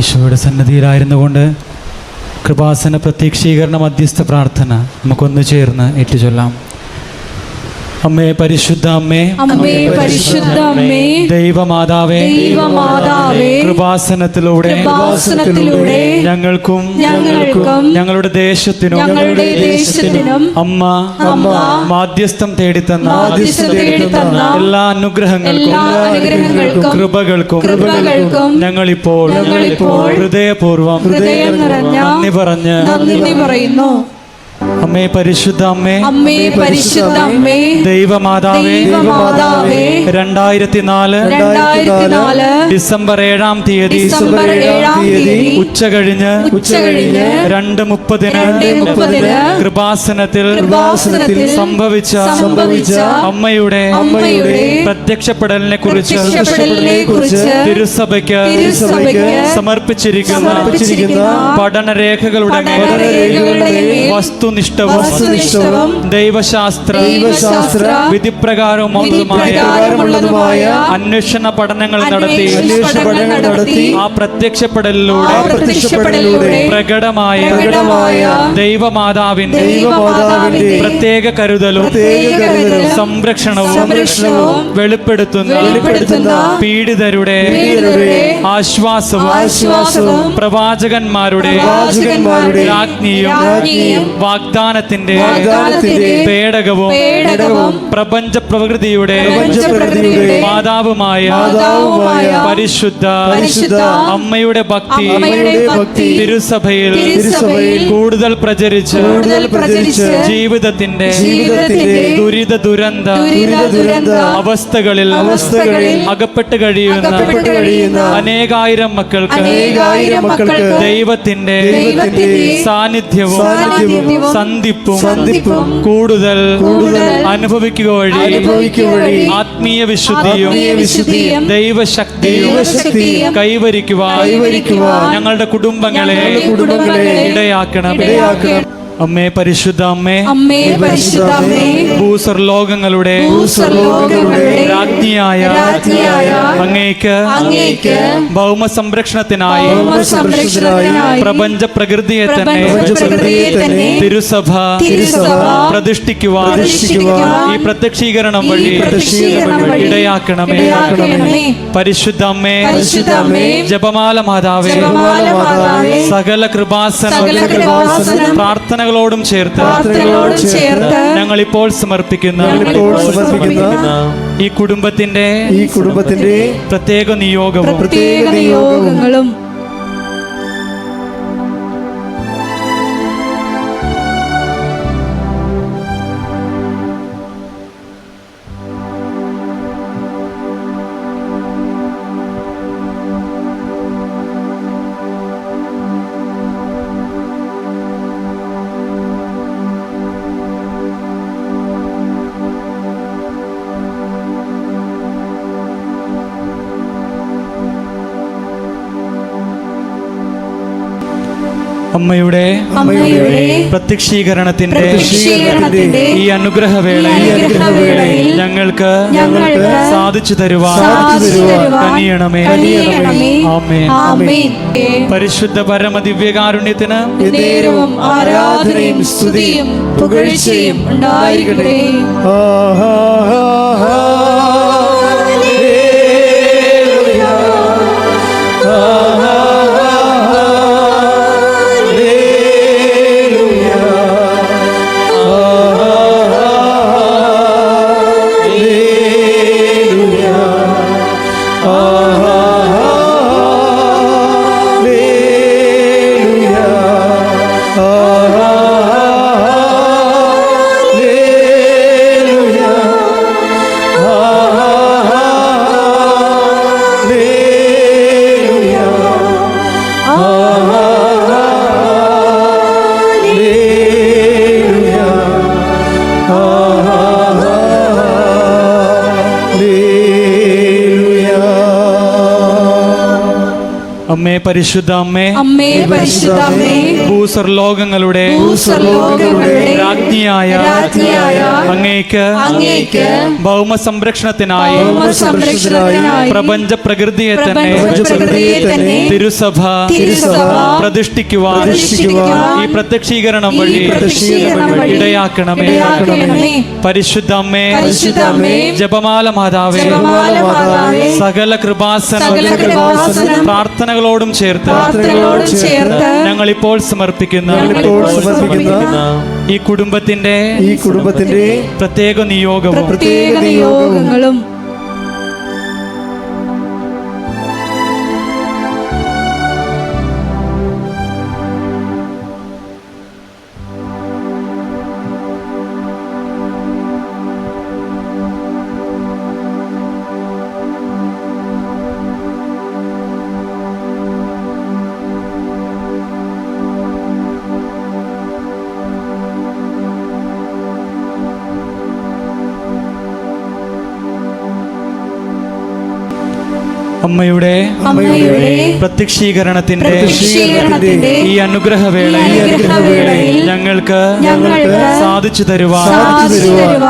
ഈശോയുടെ സന്നദ്ധിയിലായിരുന്നുകൊണ്ട് കൃപാസന പ്രത്യക്ഷീകരണ മധ്യസ്ഥ പ്രാർത്ഥന നമുക്കൊന്ന് ചേർന്ന് ഏറ്റുചൊല്ലാം. അമ്മേ പരിശുദ്ധ അമ്മേ. അമ്മേ പരിശുദ്ധ അമ്മേ. ദൈവമാതാവേ. ദൈവമാതാവേ. കൃപാസനത്തിലൂടെ കൃപാസനത്തിലൂടെ ഞങ്ങൾക്കും ഞങ്ങൾക്കും ഞങ്ങളുടെ ദേശത്തിനും ഞങ്ങളുടെ ദേശത്തിനും അമ്മ അമ്മ മാധ്യസ്ഥം തേടിത്തന്ന മാധ്യസ്ഥം തേടിത്തന്ന എല്ലാ അനുഗ്രഹങ്ങൾക്കും എല്ലാ അനുഗ്രഹങ്ങൾക്കും കൃപകൾക്കും കൃപകൾക്കും ഞങ്ങളിപ്പോൾ ഞങ്ങളിപ്പോൾ ഹൃദയപൂർവം ഹൃദയം നിറഞ്ഞ നന്ദി പറഞ്ഞ് നന്ദി പറയുന്നു. അമ്മേ പരിശുദ്ധ അമ്മേ. അമ്മേ പരിശുദ്ധ അമ്മേ. ദൈവമാതാവേ. ദൈവമാതാവേ. രണ്ടായിരത്തി നാല് ഡിസംബർ ഏഴാം തീയതി. ഡിസംബർ ഏഴാം തീയതി. ഉച്ച കഴിഞ്ഞ് ഉച്ച കഴിഞ്ഞ് രണ്ട് മുപ്പതിന് കൃപാസനത്തിൽ കൃപാസനത്തിൽ സംഭവിച്ച സംഭവിച്ച അമ്മയുടെ അമ്മയുടെ പ്രത്യക്ഷപ്പെടലിനെ കുറിച്ച് തിരുസഭയ്ക്ക് തിരുസഭയ്ക്ക് സമർപ്പിച്ചിരിക്കുന്ന പഠനരേഖകളുടെ മേൽ വസ്തുനിഷ്ഠവും ദൈവശാസ്ത്ര ദൈവശാസ്ത്ര വിധിപ്രകാരമുള്ളതുമായ അന്വേഷണ പഠനങ്ങൾ നടത്തി നടത്തി ആ പ്രത്യക്ഷപ്പെടലിലൂടെ പ്രത്യക്ഷപ്പെടലിലൂടെ പ്രകടമായ പ്രകടമായ ദൈവമാതാവിന്റെ ദൈവമാതാവിന്റെ പ്രത്യേക കരുതലും സംരക്ഷണവും സംരക്ഷണവും വെളിപ്പെടുത്തുന്ന വെളിപ്പെടുത്തുന്ന പീഡിതരുടെ ആശ്വാസവും ആശ്വാസവും പ്രവാചകന്മാരുടെ പ്രവാചകന്മാരുടെ രാജ്ഞിയും വാഗ്ദാനത്തിന്റെ പേടകവും പ്രപഞ്ച പ്രകൃതിയുടെ മാതാവുമായ പരിശുദ്ധ അമ്മയുടെ ഭക്തി തിരുസഭയിൽ കൂടുതൽ പ്രചരിച്ച് ജീവിതത്തിന്റെ ദുരിത ദുരന്ത അവസ്ഥകളിൽ അകപ്പെട്ട് കഴിയുന്ന അനേകായിരം മക്കൾക്ക് ദൈവത്തിന്റെ സാന്നിധ്യവും സന്ധിപ്പും സന്ധിപ്പും കൂടുതൽ കൂടുതൽ അനുഭവിക്കുക വഴി അനുഭവിക്കുക വഴി ആത്മീയ വിശുദ്ധിയും വിശുദ്ധിയും ദൈവശക്തിയും ദൈവശക്തിയും കൈവരിക്കുവാൻ കൈവരിക്കുവാൻ ഞങ്ങളുടെ കുടുംബങ്ങളെ കുടുംബങ്ങളെ ഇടയാക്കണം ഇടയാക്കണം. അമ്മേ പരിശുദ്ധ അമ്മേ. അമ്മേ പരിശുദ്ധ അമ്മേ. ഭൂസർ ലോകങ്ങളുടെ ഭൂസ്വർലോകങ്ങളുടെ രാജ്ഞിയായ അങ്ങേക്ക് അങ്ങേക്ക് ഭൗമ സംരക്ഷണത്തിനായി പ്രപഞ്ച പ്രകൃതിയെ തന്നെ തിരുസഭ തിരുസഭ പ്രതിഷ്ഠിക്കുവാൻ ഈ പ്രത്യക്ഷീകരണം വഴി ഇടയാക്കണമേ. പരിശുദ്ധ അമ്മേ പരിശുദ്ധ അമ്മേ, ജപമാല മാതാവേ ജപമാല മാതാവേ, സകല കൃപാസന സകല പ്രാർത്ഥനകളോടും ചേർത്ത് ഞങ്ങൾ ചേർത്ത് ഞങ്ങളിപ്പോൾ സമർപ്പിക്കുന്ന ഇപ്പോൾ സമർപ്പിക്കുന്ന ഈ കുടുംബത്തിന്റെ ഈ കുടുംബത്തിന്റെ പ്രത്യേക നിയോഗവും പ്രത്യേക നിയോഗങ്ങളും അമ്മയുടെ അമ്മയുടെ പ്രത്യക്ഷീകരണത്തിന്റെ ഈ അനുഗ്രഹവേളയിൽ ഞങ്ങൾക്ക് ഞങ്ങൾക്ക് സാധിച്ചു തരുവാൻ കനിയണമേ. പരിശുദ്ധ പരമദിവ്യകാരുണ്യത്തിന് ദിവ്യകാരുണ്യത്തിന് ആരാധനയും സ്തുതിയും പുകഴ്ചയും ഉണ്ടായിരിക്കട്ടെ. അമ്മേ പരിശുദ്ധ അമ്മേ. അമ്മേ പരിശുദ്ധ ഭൂസർ ലോകങ്ങളുടെ രാജ്ഞിയായ അങ്ങേക്ക് അങ്ങേക്ക് ഭൗമ സംരക്ഷണത്തിനായി പ്രപഞ്ച പ്രകൃതിയെ തന്നെ തിരുസഭ തിരുസഭ പ്രതിഷ്ഠിക്കുവാൻ ഈ പ്രത്യക്ഷീകരണം വഴി ഇടയാക്കണമേ. പരിശുദ്ധ അമ്മേ പരിശുദ്ധ അമ്മേ, ജപമാല മാതാവേ സകല കൃപാസന സകല പ്രാർത്ഥനകളോടും ചേർത്ത് ഞങ്ങൾ ഇപ്പോൾ സമർപ്പിക്കുന്ന ഈ കുടുംബത്തിന്റെ ഈ കുടുംബത്തിന്റെ പ്രത്യേക നിയോഗവും പ്രത്യേക നിയോഗങ്ങളും അമ്മയുടെ അമ്മയുടെ പ്രത്യക്ഷീകരണത്തിന്റെ ഈ അനുഗ്രഹവേളയിൽ ഈ ഞങ്ങൾക്ക് സാധിച്ചു തരുവാൻ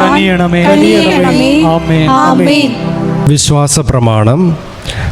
കനിയണമേ. ആമേൻ. വിശ്വാസ പ്രമാണം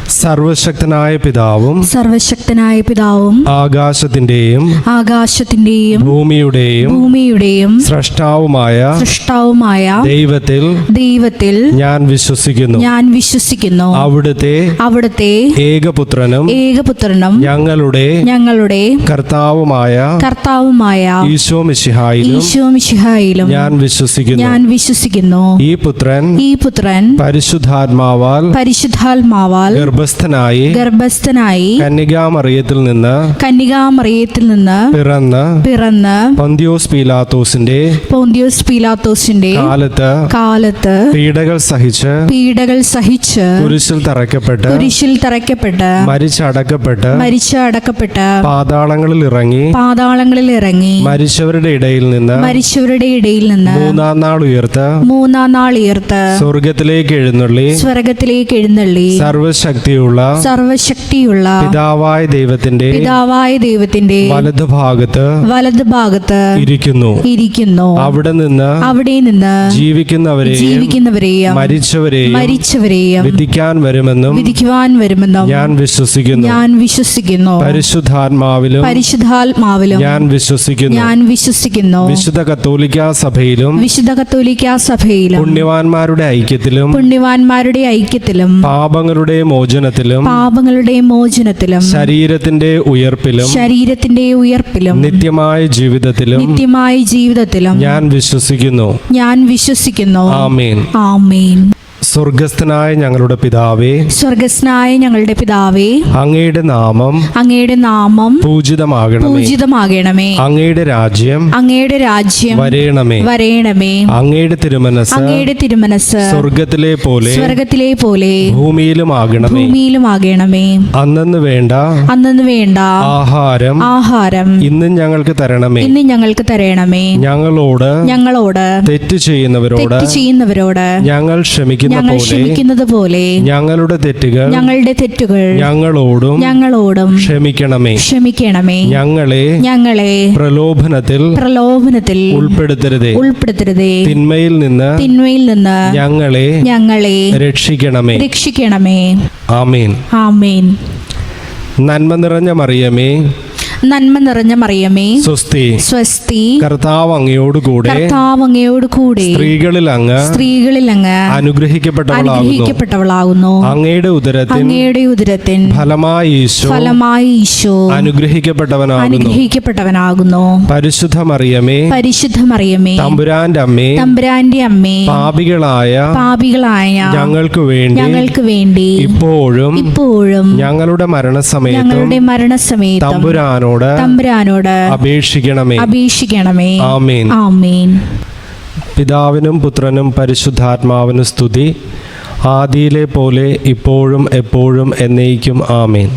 സർവശക്തനായ പിതാവും സർവശക്തനായ പിതാവും ആകാശത്തിന്റെയും ആകാശത്തിന്റെയും ഭൂമിയുടെയും ഭൂമിയുടെയും സൃഷ്ടാവുമായ സൃഷ്ടാവുമായ ദൈവത്തിൽ ദൈവത്തിൽ ഞാൻ വിശ്വസിക്കുന്നു. ഞാൻ വിശ്വസിക്കുന്നു. അവിടുത്തെ അവിടുത്തെ ഏകപുത്രനും ഏകപുത്രനും ഞങ്ങളുടെ ഞങ്ങളുടെ കർത്താവുമായ കർത്താവുമായ ഈശോ മിശിഹായിലും ഈശോ മിശിഹായിലും ഞാൻ വിശ്വസിക്കുന്നു. ഞാൻ വിശ്വസിക്കുന്നു. ഈ പുത്രൻ ഈ പുത്രൻ പരിശുദ്ധാത്മാവാൽ പരിശുദ്ധാത്മാവാൽ ഗർഭസ്ഥനായി ഗർഭസ്ഥനായി കന്യകാമറിയത്തിൽ നിന്ന് കന്യകാമറിയത്തിൽ നിന്ന് പിറന്ന് പിറന്ന് പൊന്തിയോസ് പീലാത്തോസിന്റെ പൊന്തിയോസ് പീലാത്തോസിന്റെ കാലത്ത് കാലത്ത് പീഡകൾ സഹിച്ച് പീഡകൾ സഹിച്ച് കുരിശിൽ തറയ്ക്കപ്പെട്ട് കുരിശിൽ തറയ്ക്കപ്പെട്ട് മരിച്ചടക്കപ്പെട്ട് മരിച്ചടക്കപ്പെട്ട് പാതാളങ്ങളിൽ ഇറങ്ങി പാതാളങ്ങളിൽ ഇറങ്ങി മരിച്ചവരുടെ ഇടയിൽ നിന്ന് മരിച്ചവരുടെ ഇടയിൽ നിന്ന് മൂന്നാം നാൾ ഉയർത്ത് മൂന്നാം നാൾ ഉയർത്ത് സ്വർഗത്തിലേക്ക് എഴുന്നള്ളി സ്വർഗത്തിലേക്ക് എഴുന്നള്ളി സർവശക്തിയുള്ള സർവശക്തിയുള്ള പിതാവായ ദൈവത്തിന്റെ പിതാവായ ദൈവത്തിന്റെ വലതുഭാഗത്ത് വലത് ഭാഗത്ത് ഇരിക്കുന്നു. ഇരിക്കുന്നു. അവിടെ നിന്ന് അവിടെ നിന്ന് ജീവിക്കുന്നവരെയും ജീവിക്കുന്നവരെയും മരിച്ചവരെയും മരിച്ചവരെയും വിധിക്കാൻ വരുമെന്നും വിധിക്കുവാൻ വരുമെന്നും ഞാൻ വിശ്വസിക്കുന്നു. ഞാൻ വിശ്വസിക്കുന്നു. പരിശുദ്ധാത്മാവിലും പരിശുദ്ധാത്മാവിലും ഞാൻ വിശ്വസിക്കുന്നു. ഞാൻ വിശ്വസിക്കുന്നു. വിശുദ്ധ കത്തോലിക്ക സഭയിലും വിശുദ്ധ കത്തോലിക്ക സഭയിലും പുണ്യവാന്മാരുടെ ഐക്യത്തിലും പുണ്യവാന്മാരുടെ ഐക്യത്തിലും പാപങ്ങളുടെ മോചനത്തിലും പാപങ്ങളുടെ മോചനത്തിലും ശരീരത്തിന്റെ ഉയർപ്പിലും ശരീരത്തിന്റെ ഉയർപ്പിലും നിത്യമായ ജീവിതത്തിലും നിത്യമായ ജീവിതത്തിലും ഞാൻ വിശ്വസിക്കുന്നു. ഞാൻ വിശ്വസിക്കുന്നു. ആമേൻ. ആമേൻ. സ്വർഗസ്ഥനായ ഞങ്ങളുടെ പിതാവേ സ്വർഗസ്നായ ഞങ്ങളുടെ പിതാവേ അങ്ങയുടെ നാമം അങ്ങയുടെ നാമം പൂജിതമാകണമേ. പൂജിതമാകണമേ. അങ്ങയുടെ രാജ്യം അങ്ങയുടെ രാജ്യം വരേണമേ. വരേണമേ. അങ്ങയുടെ തിരുമനസ് അങ്ങയുടെ തിരുമനസ് സ്വർഗത്തിലെ പോലെ സ്വർഗത്തിലെ പോലെ ഭൂമിയിലും ആകണമേ ഭൂമിയിലും ആകണമേ അന്നു വേണ്ട അന്നു വേണ്ട ആഹാരം ആഹാരം ഇന്നും ഞങ്ങൾക്ക് തരണമേ. ഇന്നും ഞങ്ങൾക്ക് തരണമേ. ഞങ്ങളോട് ഞങ്ങളോട് തെറ്റ് ചെയ്യുന്നവരോട് തെറ്റ് ചെയ്യുന്നവരോട് ഞങ്ങൾ ക്ഷമിക്കുന്ന. ഞങ്ങൾ ക്ഷമിക്കുന്നത് പോലെ ഞങ്ങളുടെ തെറ്റുകൾ ഞങ്ങളുടെ തെറ്റുകൾ ഞങ്ങളോടും ഞങ്ങളോടും ക്ഷമിക്കണമേ. ക്ഷമിക്കണമേ. ഞങ്ങളെ ഞങ്ങളെ പ്രലോഭനത്തിൽ പ്രലോഭനത്തിൽ ഉൾപ്പെടുത്തരുതേ. ഉൾപ്പെടുത്തരുതേ. തിന്മയിൽ നിന്ന് തിന്മയിൽ നിന്ന് ഞങ്ങളെ ഞങ്ങളെ രക്ഷിക്കണമേ. രക്ഷിക്കണമേ. ആമീൻ. ആമേൻ. നന്മ നിറഞ്ഞ മറിയമേ നന്മ നിറഞ്ഞ മറിയമേ. സ്വസ്തി. സ്വസ്തി. കർത്താവ് അങ്ങയോട് കൂടെ കർത്താവ് അങ്ങയോട് കൂടെ സ്ത്രീകളിൽ അങ്ങ് സ്ത്രീകളിൽ അങ്ങ് അനുഗ്രഹിക്കപ്പെട്ടവളാകുന്നു. അങ്ങയുടെ ഉദരത്തിൽ അങ്ങയുടെ ഉദരത്തിൻ ഫലമായി ഈശോ ഫലമായി ഈശോ അനുഗ്രഹിക്കപ്പെട്ടവനാകുന്നു. അനുഗ്രഹിക്കപ്പെട്ടവനാകുന്നു. പരിശുദ്ധ മറിയമേ പരിശുദ്ധ മറിയമേ തമ്പുരാന്റെ അമ്മേ തമ്പുരാന്റെ അമ്മേ പാപികളായ പാപികളായ ഞങ്ങൾക്ക് വേണ്ടി ഞങ്ങൾക്ക് വേണ്ടി ഇപ്പോഴും ഇപ്പോഴും ഞങ്ങളുടെ മരണസമയത്തും ഞങ്ങളുടെ മരണസമയത്തും തമ്പുരാനോട് തമ്പുരാനോട് അപേക്ഷിക്കണമേ. അപേക്ഷിക്കണമേ. ആമീൻ. ആമേൻ. പിതാവിനും പുത്രനും പരിശുദ്ധാത്മാവിനും സ്തുതി. ആദിയിലെ പോലെ ഇപ്പോഴും എപ്പോഴും എന്നേക്കും ആമേൻ.